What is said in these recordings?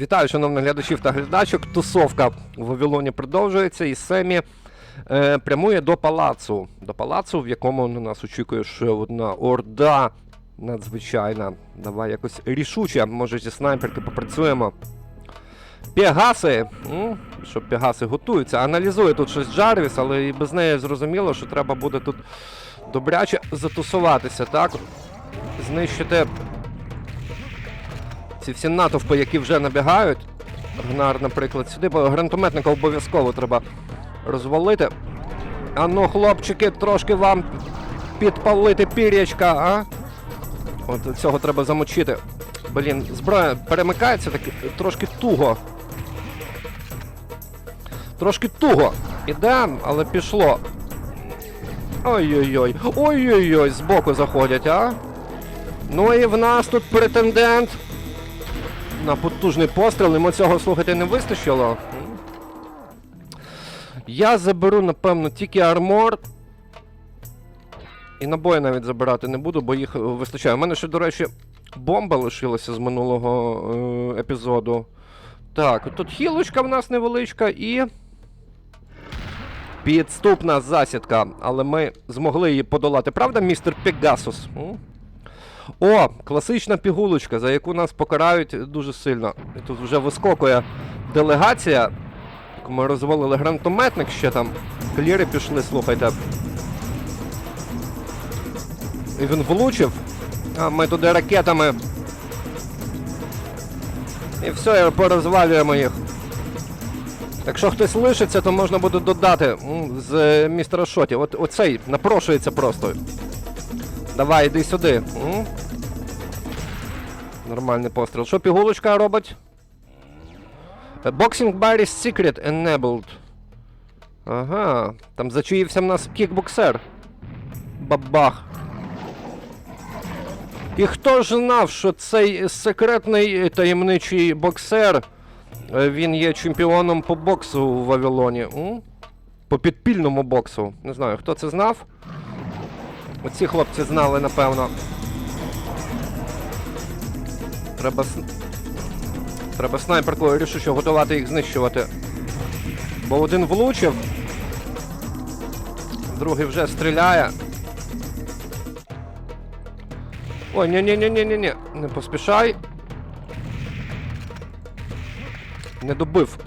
Вітаю, шановних глядачів та глядачок. Тусовка в Вавилоні продовжується і Семі е, прямує до палацу. До палацу, в якому на нас очікує ще одна орда надзвичайна. Давай якось рішуче, може зі снайперки попрацюємо. Пегаси. Що пегаси готуються. Аналізує тут щось Джарвіс, але і без неї зрозуміло, що треба буде тут добряче затусуватися, так? Знищити ці всі натовпи, які вже набігають. Гнар, наприклад, сюди, бо гранатометника обов'язково треба розвалити. А ну, хлопчики, трошки вам підпалити пір'ячка, а? От цього треба замочити. Блін, зброя перемикається так трошки туго. Трошки туго. Іде, але пішло. Ой-ой-ой. Ой-ой-ой, збоку заходять, а? Ну і в нас тут претендент на потужний постріл, йому цього слухайте не вистачило. Я заберу, напевно, тільки армор. І набої навіть забирати не буду, бо їх е, вистачає. У мене ще, до речі, бомба лишилася з минулого е, епізоду. Так, тут хілочка в нас невеличка і. Підступна засідка, але ми змогли її подолати. Правда, містер Пегасус? О, класична пігулочка, за яку нас покарають дуже сильно. Тут вже вискокує делегація. Ми розвалили гранатометник ще там. Кліри пішли, слухайте. І він влучив. А ми туди ракетами. І все, і порозвалюємо їх. Якщо хтось лишиться, то можна буде додати з е, містера Шоті. От оцей напрошується просто. Давай, іди сюди. М? Нормальний постріл. Що пігулочка робить? Е, Boxing Bar is secret enabled. Ага. Там зачаївся в нас кікбоксер. Бабах. І хто ж знав, що цей секретний таємничий боксер, е, він є чемпіоном по боксу у Вавилоні? М? По підпільному боксу. Не знаю, хто це знав? Оці хлопці знали, напевно. Треба с... Треба снайперкою рішуче готувати їх знищувати. Бо один влучив. Другий вже стріляє. Ой, ні ні ні ні ні ні Не поспішай. Не добив.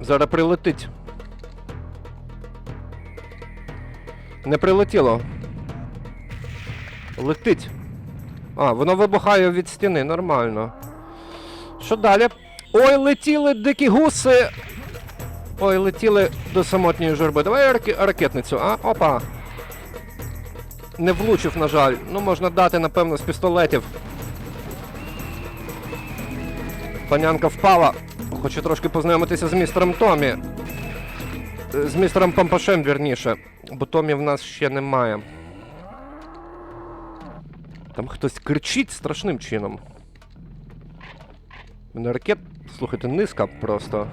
Зараз прилетить. Не прилетіло. Летить. А, воно вибухає від стіни, нормально. Що далі? Ой, летіли дикі гуси! Ой, летіли до самотньої журби. Давай раке- ракетницю, а? Опа. Не влучив, на жаль. Ну, можна дати, напевно, з пістолетів. Панянка впала. Хочу трошки познайомитися з містером Томі. З містером Пампашем, вірніше. Бо Томі в нас ще немає. Там хтось кричить страшним чином. Мене ракет, слухайте, низька просто.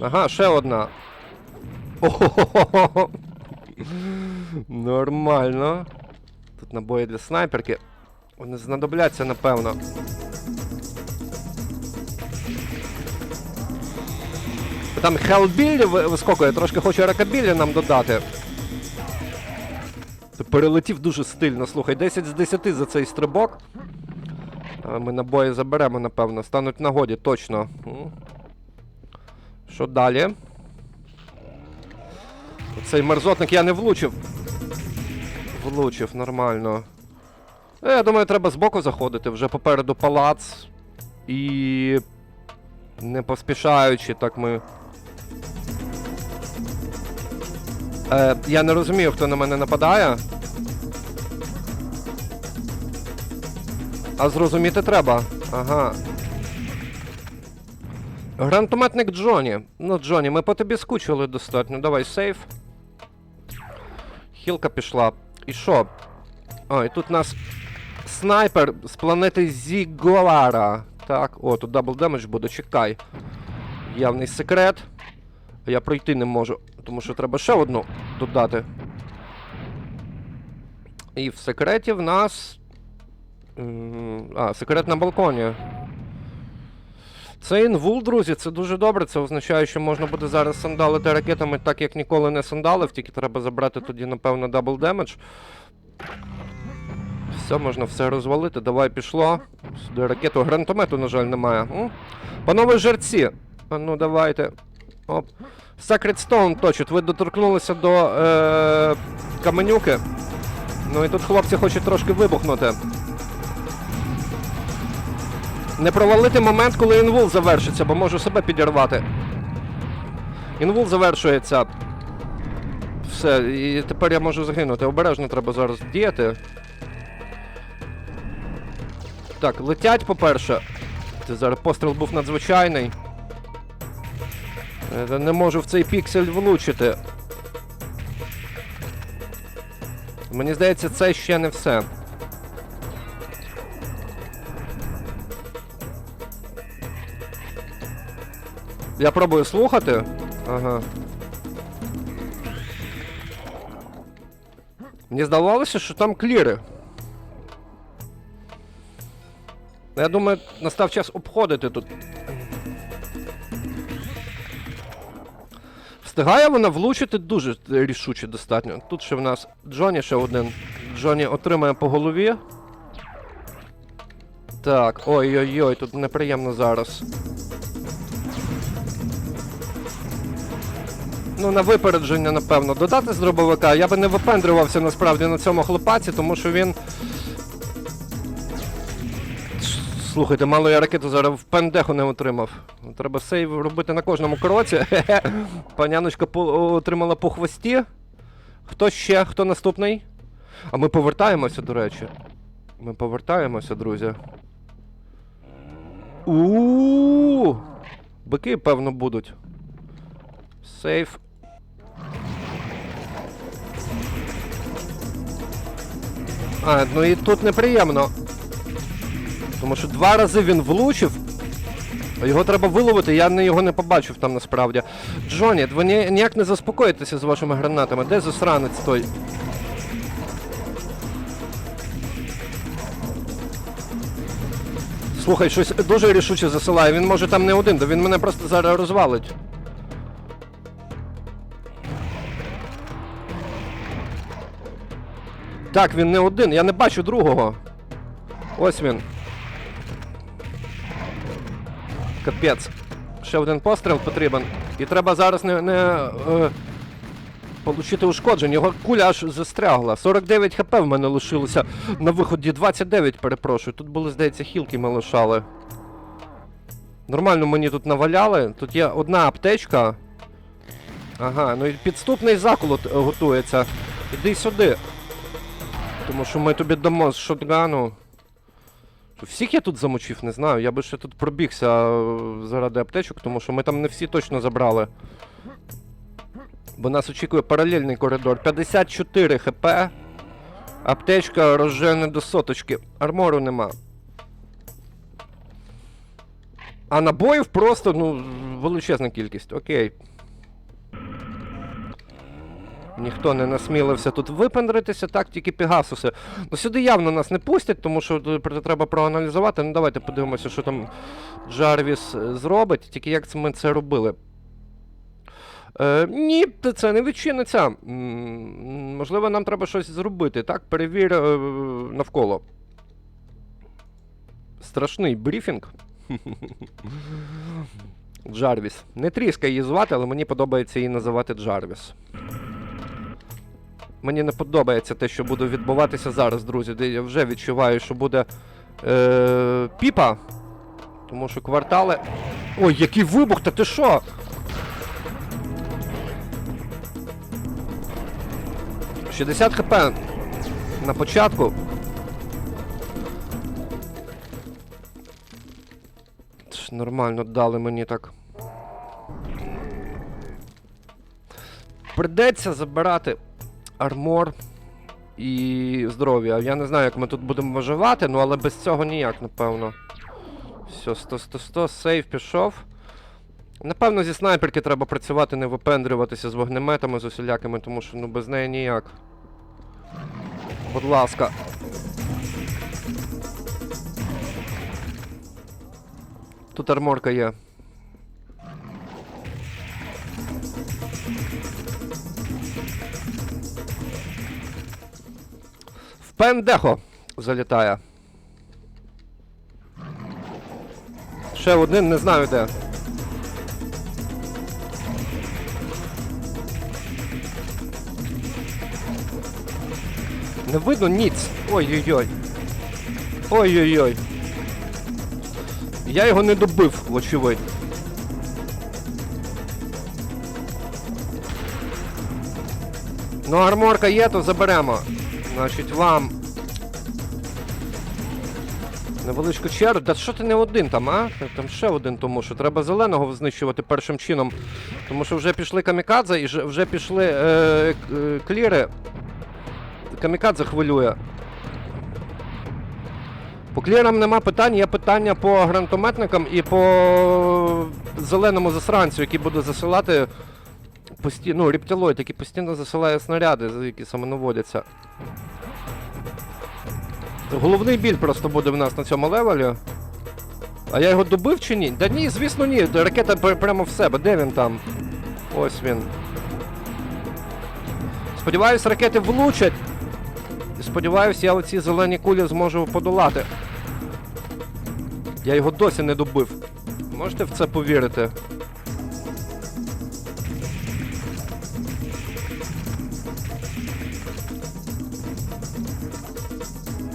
Ага, ще одна. Ого-го-го-го. Нормально. Тут набої для снайперки. Вони знадобляться, напевно. Там Хелбіллі ви- вискокує, трошки хоче ракабіллі нам додати. Перелетів дуже стильно, слухай, 10 з 10 за цей стрибок. А Ми набої заберемо, напевно. Стануть в нагоді, точно. Що далі? Цей мерзотник я не влучив. Влучив, нормально. Е, Я думаю, треба збоку заходити. Вже попереду палац. І. Не поспішаючи, так ми. Е, я не розумію, хто на мене нападає. А зрозуміти треба. Ага. Гранатометник Джоні. Ну, Джоні, ми по тобі скучили достатньо. Давай сейф. Хілка пішла. І що? І тут нас снайпер з планети Зіголара. Так, о, тут дабл демедж буде, чекай. Явний секрет. Я пройти не можу, тому що треба ще одну додати. І в секреті в нас. А, секрет на балконі. Це інвул, друзі, це дуже добре. Це означає, що можна буде зараз сандалити ракетами так, як ніколи не сандалив, тільки треба забрати тоді, напевно, дабл демедж. Все, можна все розвалити. Давай пішло. Сюди ракету. Гранатомету, на жаль, немає. М? Панове жерці. Ну давайте. Оп. Sacred Stone точить. Ви доторкнулися до е- каменюки. Ну і тут хлопці хочуть трошки вибухнути. Не провалити момент, коли інвул завершиться, бо можу себе підірвати. Інвул завершується. Все, і тепер я можу загинути. Обережно треба зараз діяти. Так, летять, по-перше. Це зараз постріл був надзвичайний. Е, Не можу в цей піксель влучити. Мені здається, це ще не все. Я пробую слухати. Ага. Мені здавалося, що там кліри. Я думаю, настав час обходити тут. Встигає вона влучити дуже рішуче достатньо. Тут ще в нас Джоні ще один. Джоні отримає по голові. Так, ой-ой-ой, тут неприємно зараз. Ну, на випередження, напевно, додати з дробовика. Я би не випендрювався насправді на цьому хлопаці, тому що він. Слухайте, мало я ракету зараз в пендеху не отримав. Треба сейв робити на кожному кроці. Паняночка отримала по хвості. Хто ще? Хто наступний? А ми повертаємося, до речі. Ми повертаємося, друзі. У. Бики, певно, будуть. Сейф. А, ну і тут неприємно. Тому що два рази він влучив. Його треба виловити, я не, його не побачив там насправді. Джоні, ви ні- ніяк не заспокоїтеся з вашими гранатами. Де засранець той? Слухай, щось дуже рішуче засилає. Він може там не один, то він мене просто зараз розвалить. Так, він не один, я не бачу другого. Ось він. Капець. Ще один постріл потрібен. І треба зараз не, не е, получити ушкоджень. Його куля аж застрягла. 49 хп в мене лишилося на виході. 29, перепрошую. Тут були, здається, хілки ми лишали. Нормально мені тут наваляли. Тут є одна аптечка. Ага, ну і підступний заколот е, готується. Іди сюди. Тому що ми тобі дамо з шотгану. Всіх я тут замочив, не знаю. Я би ще тут пробігся заради аптечок, тому що ми там не всі точно забрали. Бо нас очікує паралельний коридор. 54 хп. Аптечка розжене до соточки. Армору нема. А набоїв просто, ну, величезна кількість. Окей. Ніхто не насмілився тут випендритися, так, тільки Пегасуси. Ну сюди явно нас не пустять, тому що тут треба проаналізувати. Ну давайте подивимося, що там Джарвіс е, зробить, тільки як ми це робили. Е, ні, це не відчиниться. Можливо, нам треба щось зробити, так? Перевір е, навколо. Страшний брифінг. Джарвіс. Не тріска її звати, але мені подобається її називати Джарвіс. Мені не подобається те, що буде відбуватися зараз, друзі. Де я вже відчуваю, що буде е, піпа. Тому що квартали. Ой, який вибух! Та ти що? «60 хп на початку. Нормально дали мені так. Придеться забирати армор і здоров'я. Я не знаю, як ми тут будемо виживати, ну але без цього ніяк, напевно. Все, 100 100 100 сейф пішов. Напевно, зі снайперки треба працювати, не випендрюватися з вогнеметами, з усілякими, тому що ну без неї ніяк. Будь ласка. Тут арморка є. Пендехо залітає. Ще один, не знаю де. Не видно ніц. Ой-ой-ой. Ой-ой-ой. Я його не добив, вочевидь. Ну, арморка є, то заберемо. Значить, вам. Невеличку чергу. Та що ти не один там, а? Там ще один тому, що треба зеленого знищувати першим чином. Тому що вже пішли камікадзе і вже, пішли е, е, кліри. Камікадзе хвилює. По клірам нема питань, є питання по гранатометникам і по зеленому засранцю, який буде засилати постійно, ну, рептилоїд, який постійно засилає снаряди, які саме наводяться. Головний біль просто буде в нас на цьому левелі. А я його добив чи ні? Да ні, звісно, ні. Ракета прямо в себе. Де він там? Ось він. Сподіваюсь, ракети влучать. Сподіваюсь, я оці зелені кулі зможу подолати. Я його досі не добив. Можете в це повірити?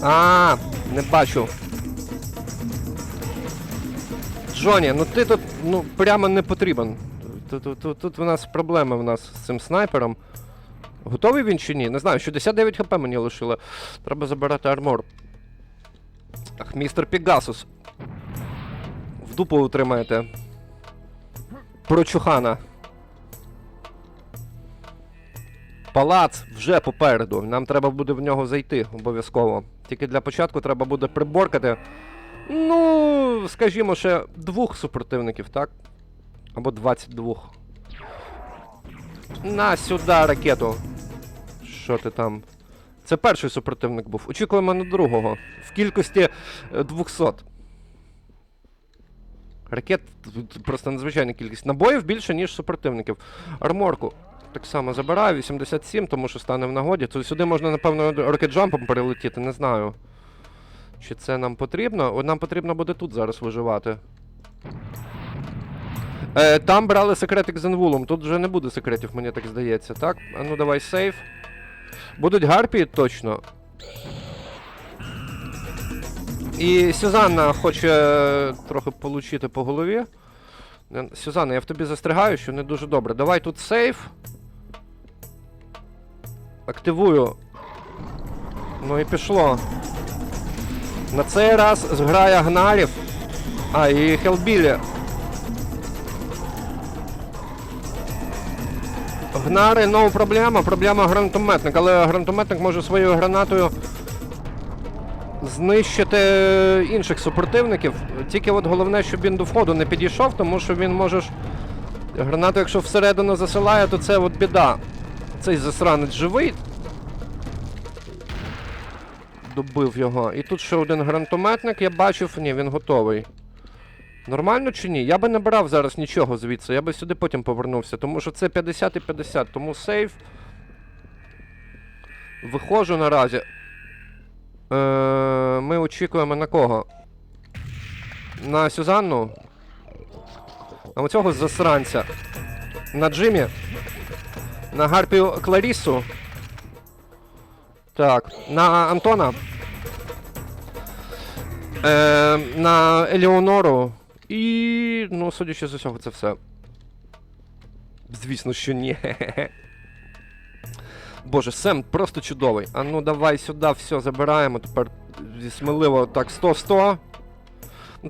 А, не бачу. Джоні, ну ти тут ну прямо не потрібен. Тут, тут, тут, у нас проблеми в нас з цим снайпером. Готовий він чи ні? Не знаю, 69 хп мені лишило. Треба забирати армор. Ах, містер Пігасус. В дупу утримаєте. Прочухана. Палац вже попереду. Нам треба буде в нього зайти обов'язково. Тільки для початку треба буде приборкати. Ну, скажімо, ще двох супротивників, так? Або 22. На сюди ракету. Що ти там? Це перший супротивник був. Очікуємо на другого. В кількості е, 200. Ракет просто надзвичайна кількість. Набоїв більше, ніж супротивників. Арморку так само забираю, 87, тому що стане в нагоді. То сюди можна, напевно, ракетджампом перелетіти, не знаю. Чи це нам потрібно? Нам потрібно буде тут зараз виживати. Е, там брали секретик з Енвулом. Тут вже не буде секретів, мені так здається, так? А ну давай сейф. Будуть гарпії точно. І Сюзанна хоче е, трохи получити по голові. Е, Сюзанна, я в тобі застрягаю, що не дуже добре. Давай тут сейф. Активую. Ну і пішло. На цей раз зграя гнарів. А, і Хелбілі. Гнари, ну проблема, проблема гранатометник, але гранатометник може своєю гранатою знищити інших супротивників. Тільки от головне, щоб він до входу не підійшов, тому що він може. Гранату, якщо всередину засилає, то це от біда. Цей засранець живий. Добив його. І тут ще один гранатометник, я бачив, ні, він готовий. Нормально чи ні? Я би не брав зараз нічого звідси, я би сюди потім повернувся, тому що це 50 і 50, тому сейф. Виходжу наразі. Е, ми очікуємо на кого? На Сюзанну? На оцього засранця. На Джимі. На Гарпію Кларісу. Так. На Антона. Е, на Елеонору. І. Ну, судячи з усього, це все. Звісно, що ні. Боже, Сем просто чудовий. А ну давай сюди все забираємо. Тепер сміливо так 100-100.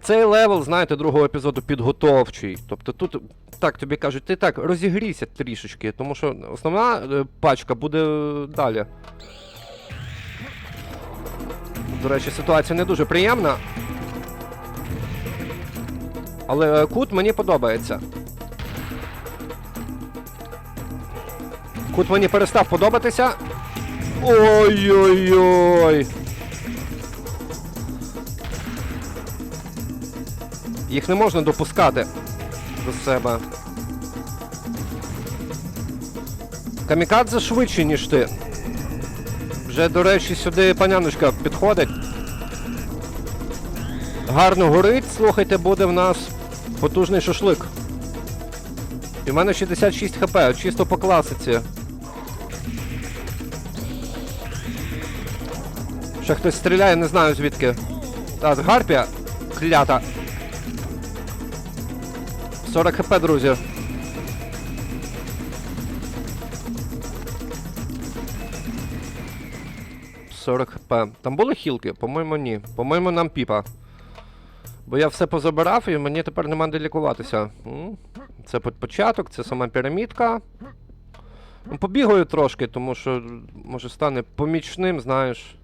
Цей левел, знаєте, другого епізоду підготовчий. Тобто тут так тобі кажуть, ти так розігрійся трішечки, тому що основна е, пачка буде е, далі. До речі, ситуація не дуже приємна. Але е, кут мені подобається. Кут мені перестав подобатися. Ой-ой-ой. Їх не можна допускати до себе. Камікадзе швидше, ніж ти. Вже, до речі, сюди паняночка підходить. Гарно горить, слухайте, буде в нас потужний шашлик. І в мене 66 хп, чисто по класиці. Ще хтось стріляє, не знаю звідки. Так, гарпія. Клята. 40 хп, друзі. «40 хп. Там були хілки? По-моєму, ні. По-моєму, нам піпа. Бо я все позабирав і мені тепер нема де лікуватися. Це по- початок, це сама пірамідка. Ну, побігаю трошки, тому що може стане помічним, знаєш.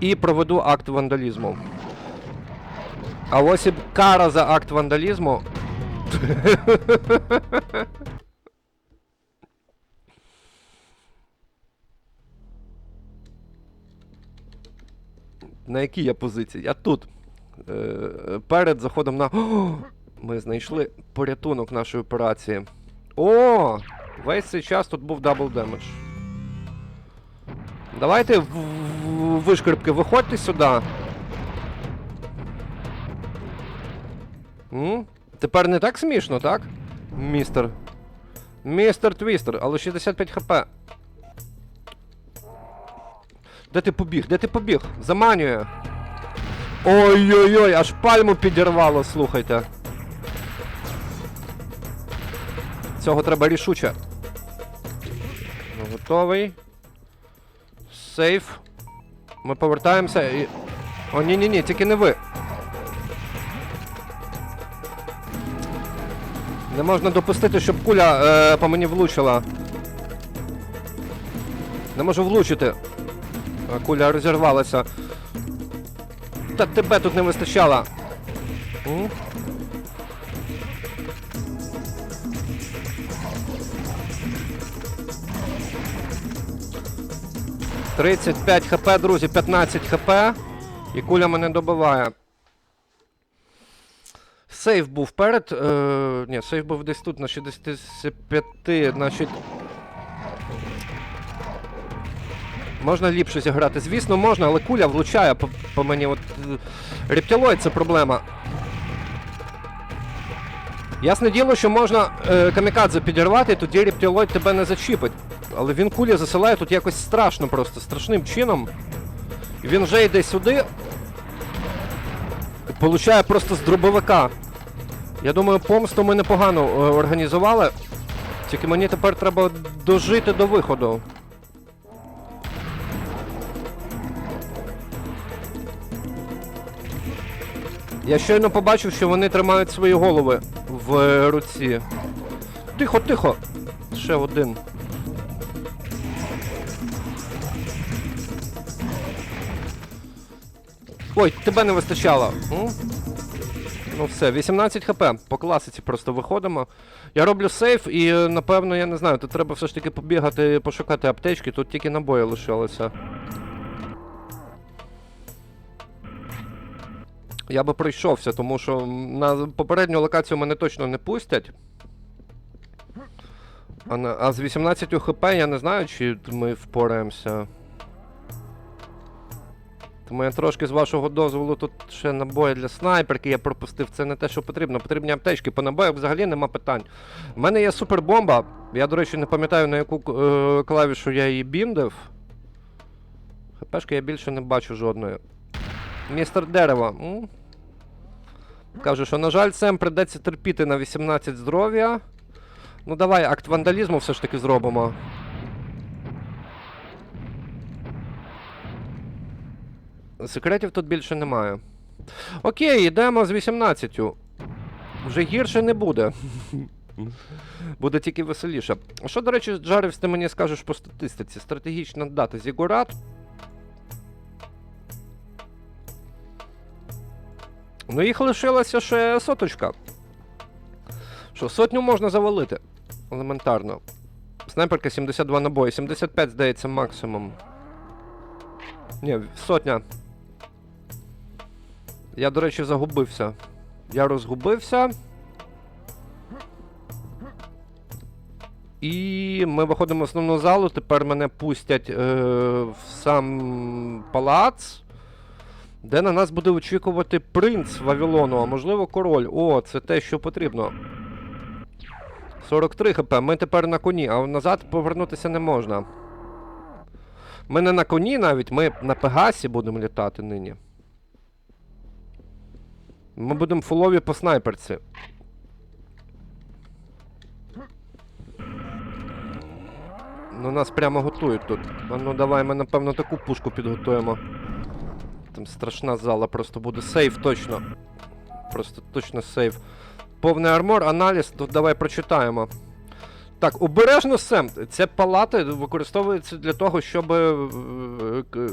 І проведу акт вандалізму. А ось і кара за акт вандалізму. На якій я позиції? Я тут. Е, перед заходом на. О! Ми знайшли порятунок нашої операції. О! Весь цей час тут був дабл демедж. Давайте вишкрипки, виходьте сюди. М? Тепер не так смішно, так? Містер. Містер Твістер, але 65 хп. Де ти побіг? Де ти побіг? Заманює. Ой-ой-ой, аж пальму підірвало, слухайте. Цього треба рішуче. Готовий. Сейф. Ми повертаємося і. О, ні-ні-ні, тільки не ви. Не можна допустити, щоб куля е, по мені влучила. Не можу влучити. Куля розірвалася. Та тебе тут не вистачало. М? Тридцять п'ять хп, друзі, 15 хп. І куля мене добиває. Сейф був перед. Е, ні, сейф був десь тут на 65, значить. Можна ліпше зіграти. Звісно, можна, але куля влучає по, по мені. От, е, рептилоїд це проблема. Ясне діло, що можна е, камікадзе підірвати, тоді рептилоїд тебе не зачіпить. Але він кулі засилає тут якось страшно просто, страшним чином. Він вже йде сюди. Получає просто з дробовика. Я думаю, помсту ми непогано е, організували. Тільки мені тепер треба дожити до виходу. Я щойно побачив, що вони тримають свої голови в е, руці. Тихо, тихо. Ще один. Ой, тебе не вистачало. М? Ну все, 18 хп. По класиці просто виходимо. Я роблю сейф і, е, напевно, я не знаю, тут треба все ж таки побігати, пошукати аптечки, тут тільки набої лишилося. Я би пройшовся, тому що на попередню локацію мене точно не пустять. А, на, а з 18 хп я не знаю, чи ми впораємося. Тому я трошки з вашого дозволу тут ще набої для снайперки я пропустив. Це не те, що потрібно. Потрібні аптечки. По набоях взагалі нема питань. У мене є супербомба. Я, до речі, не пам'ятаю, на яку е, клавішу я її біндив. ХПшки я більше не бачу жодної. Містер Дерево. М? Каже, що, на жаль, Сем придеться терпіти на 18 здоров'я. Ну давай, акт вандалізму все ж таки зробимо. Секретів тут більше немає. Окей, йдемо з 18. Вже гірше не буде. Буде тільки веселіше. А Що, до речі, Джаревс, ти мені скажеш по статистиці? Стратегічна дата Зігурат. Ну, їх лишилася ще соточка. Що, сотню можна завалити. Елементарно. Снайперка 72 набої, 75, здається, максимум. Ні, сотня. Я, до речі, загубився. Я розгубився. І ми виходимо в основну залу. Тепер мене пустять е, в сам палац, де на нас буде очікувати принц Вавилону, а можливо король. О, це те, що потрібно. 43 хп. Ми тепер на коні, а назад повернутися не можна. Ми не на коні навіть, ми на Пегасі будемо літати нині. Ми будемо фулові по снайперці. Ну нас прямо готують тут. А ну давай ми напевно таку пушку підготуємо. Там страшна зала просто буде. Сейф точно. Просто точно сейф. Повний армор, аналіз, тут давай прочитаємо. Так, обережно Сем. Це палати використовуються для того, щоб е,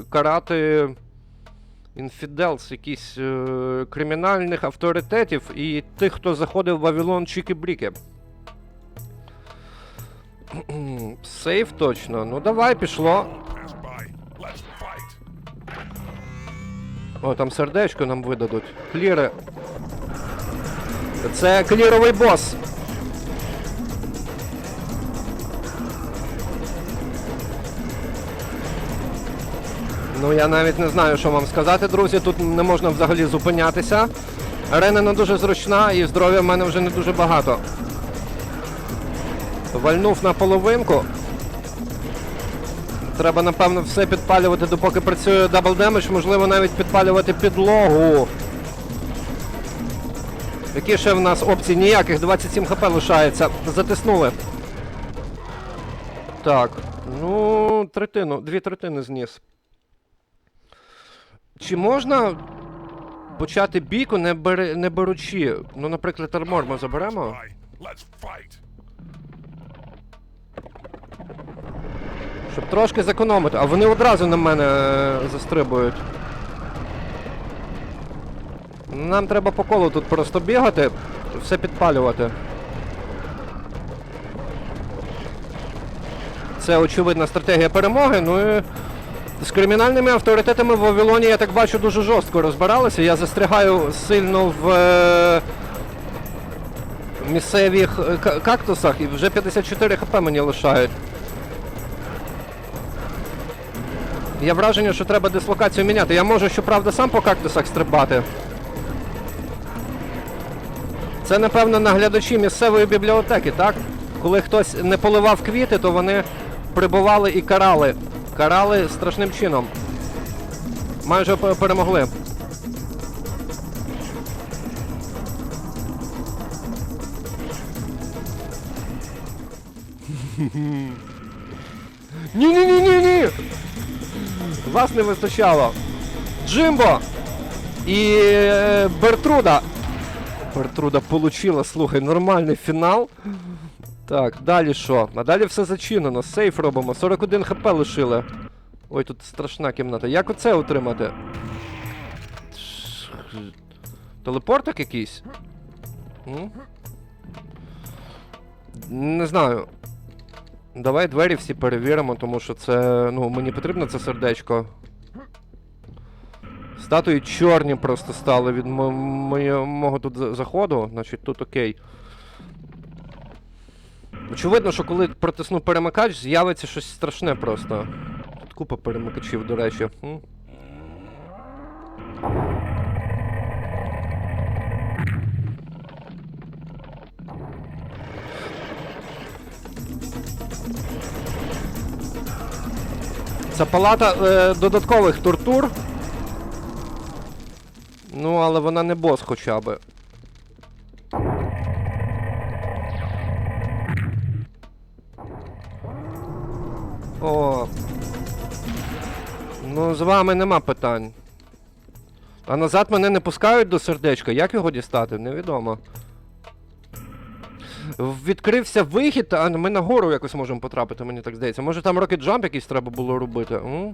карати інфіделс, якісь е, кримінальних авторитетів і тих, хто заходив в Вавилон Чіки-Бріки. Сейф точно. Ну давай, пішло. О, там сердечко нам видадуть. Кліри. Це кліровий бос. Ну, я навіть не знаю, що вам сказати, друзі. Тут не можна взагалі зупинятися. Арена не дуже зручна і здоров'я в мене вже не дуже багато. Вальнув на половинку. Треба, напевно, все підпалювати, допоки працює дабл демедж, можливо, навіть підпалювати підлогу. Які ще в нас опції? Ніяких, 27 хп лишається. Затиснули. Так. Ну, третину, дві третини зніс. Чи можна почати бійку, не, бери, не беручи? Ну, наприклад, армор ми заберемо. Щоб трошки зекономити. А вони одразу на мене е, застрибують. Нам треба по колу тут просто бігати, все підпалювати. Це очевидна стратегія перемоги. Ну і з кримінальними авторитетами в Вавилоні, я так бачу, дуже жорстко розбиралися. Я застрягаю сильно в е, місцевих е, кактусах і вже 54 хп мені лишають. Є враження, що треба дислокацію міняти. Я можу, щоправда, сам по кактусах стрибати. Це, напевно, наглядачі місцевої бібліотеки, так? Коли хтось не поливав квіти, то вони прибували і карали. Карали страшним чином. Майже перемогли. Ні-ні-ні-ні-ні! Вас не вистачало. Джимбо і е, Бертруда. Бертруда получила, слухай, нормальний фінал. Так, далі що? А далі все зачинено. Сейф робимо. 41 хп лишили. Ой, тут страшна кімната. Як оце отримати? Телепортик якийсь? Не знаю. Давай двері всі перевіримо, тому що це. Ну, мені потрібно це сердечко. Статуї чорні просто стали від мого тут заходу, значить тут окей. Очевидно, що коли протисну перемикач, з'явиться щось страшне просто. Тут купа перемикачів, до речі. Це палата е, додаткових тортур. Ну, але вона не бос хоча би. О. Ну, з вами нема питань. А назад мене не пускають до сердечка. Як його дістати? Невідомо. Відкрився вихід, а ми нагору якось можемо потрапити, мені так здається. Може там рокет джамп якийсь треба було робити? М?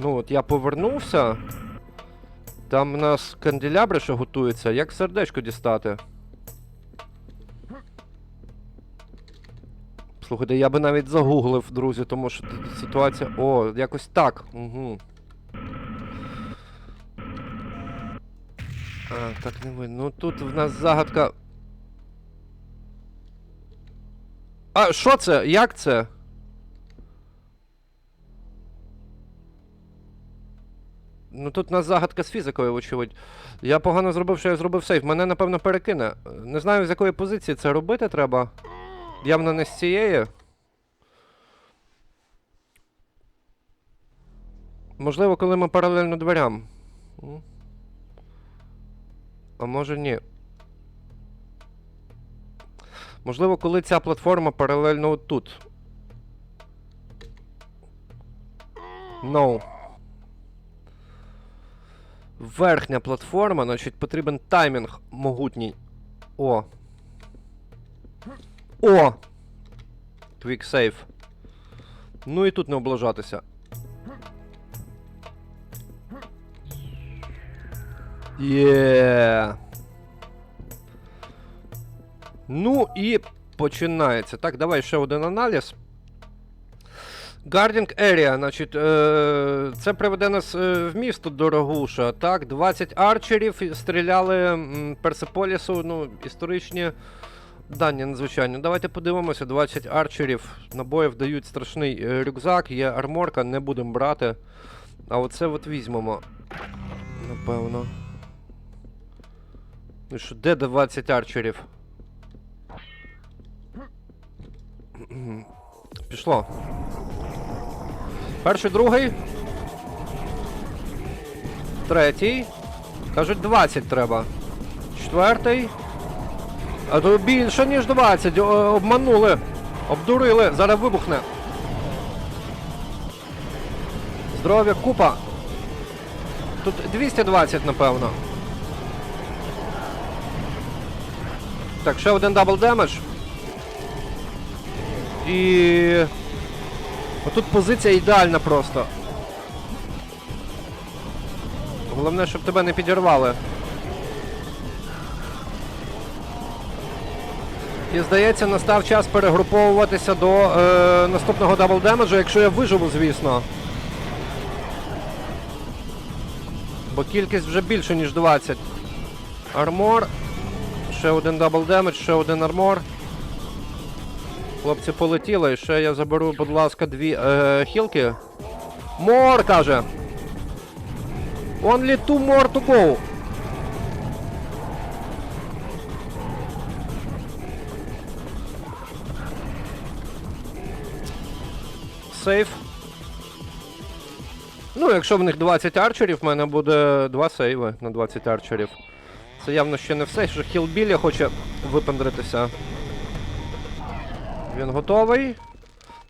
Ну от я повернувся. Там у нас канделябри ще готуються. Як сердечко дістати? Слухайте, я би навіть загуглив, друзі, тому що ситуація... О, якось так. Угу. А, так не ви. Ну тут в нас загадка. А, що це? Як це? Ну тут у нас загадка з фізикою, очевидь. Я погано зробив, що я зробив сейф. Мене, напевно, перекине. Не знаю, з якої позиції це робити треба. Явно не з цієї. Можливо, коли ми паралельно дверям. А може ні. Можливо, коли ця платформа паралельно отут. No. Верхня платформа, значить, потрібен таймінг могутній. О. О! Quick save. Ну і тут не облажатися. Є. Ну і починається. Так, давай ще один аналіз. Guarding Area, значить, е, це приведе нас е, в місто Дорогуша. Так, 20 арчерів стріляли м, Персеполісу, ну, історичні дані надзвичайно. Давайте подивимося, 20 арчерів, набоїв дають страшний е, рюкзак, є арморка, не будемо брати. А оце от візьмемо. Напевно. Ну що, де 20 арчерів? Пішло. Перший, другий. Третій. Кажуть, 20 треба. Четвертий. А більше, ніж 20. Обманули. Обдурили. Зараз вибухне. Здоров'я купа. Тут 220, напевно. Так, ще один дабл демедж. І. Отут позиція ідеальна просто. Головне, щоб тебе не підірвали. І здається, настав час перегруповуватися до е, наступного дабл демеджу, якщо я виживу, звісно. Бо кількість вже більше, ніж 20. Армор. Ще один дабл демедж, ще один армор. Хлопці полетіли, ще я заберу, будь ласка, дві е, хілки. Мор, каже. Only two more to go. Сейф. Ну, якщо в них 20 арчерів, в мене буде 2 сейви на 20 арчерів. Це явно ще не все, що Хілбілі хоче випендритися. Він готовий.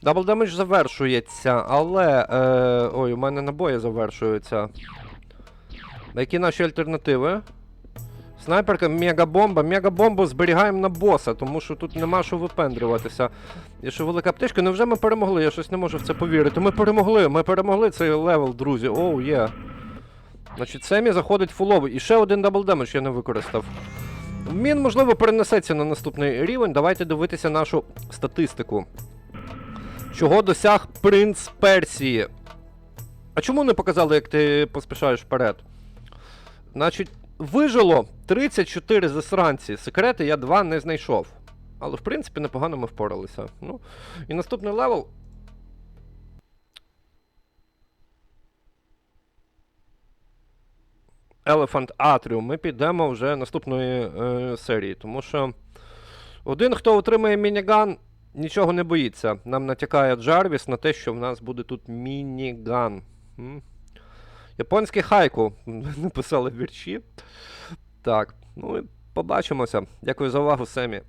Дабл демедж завершується, але. Е, ой, у мене набої завершуються. Які наші альтернативи? Снайперка, мегабомба. Мегабомбу зберігаємо на боса, тому що тут нема що випендрюватися. І що велика аптечка, невже ми перемогли? Я щось не можу в це повірити. Ми перемогли, ми перемогли цей левел, друзі. Оу, є. Значить, Семі заходить фуловий. І ще один дабл демедж я не використав. Він, можливо, перенесеться на наступний рівень. Давайте дивитися нашу статистику. Чого досяг принц Персії? А чому не показали, як ти поспішаєш вперед? Значить, вижило 34 засранці. Секрети я 2 не знайшов. Але, в принципі, непогано ми впоралися. Ну, і наступний левел. Elephant Atrium. Ми підемо вже наступної е, серії, тому що один, хто отримає мініган, нічого не боїться. Нам натякає Джарвіс на те, що в нас буде тут мініган. Японський хайку. Написали вірші. Так, ну і побачимося. Дякую за увагу, Семі.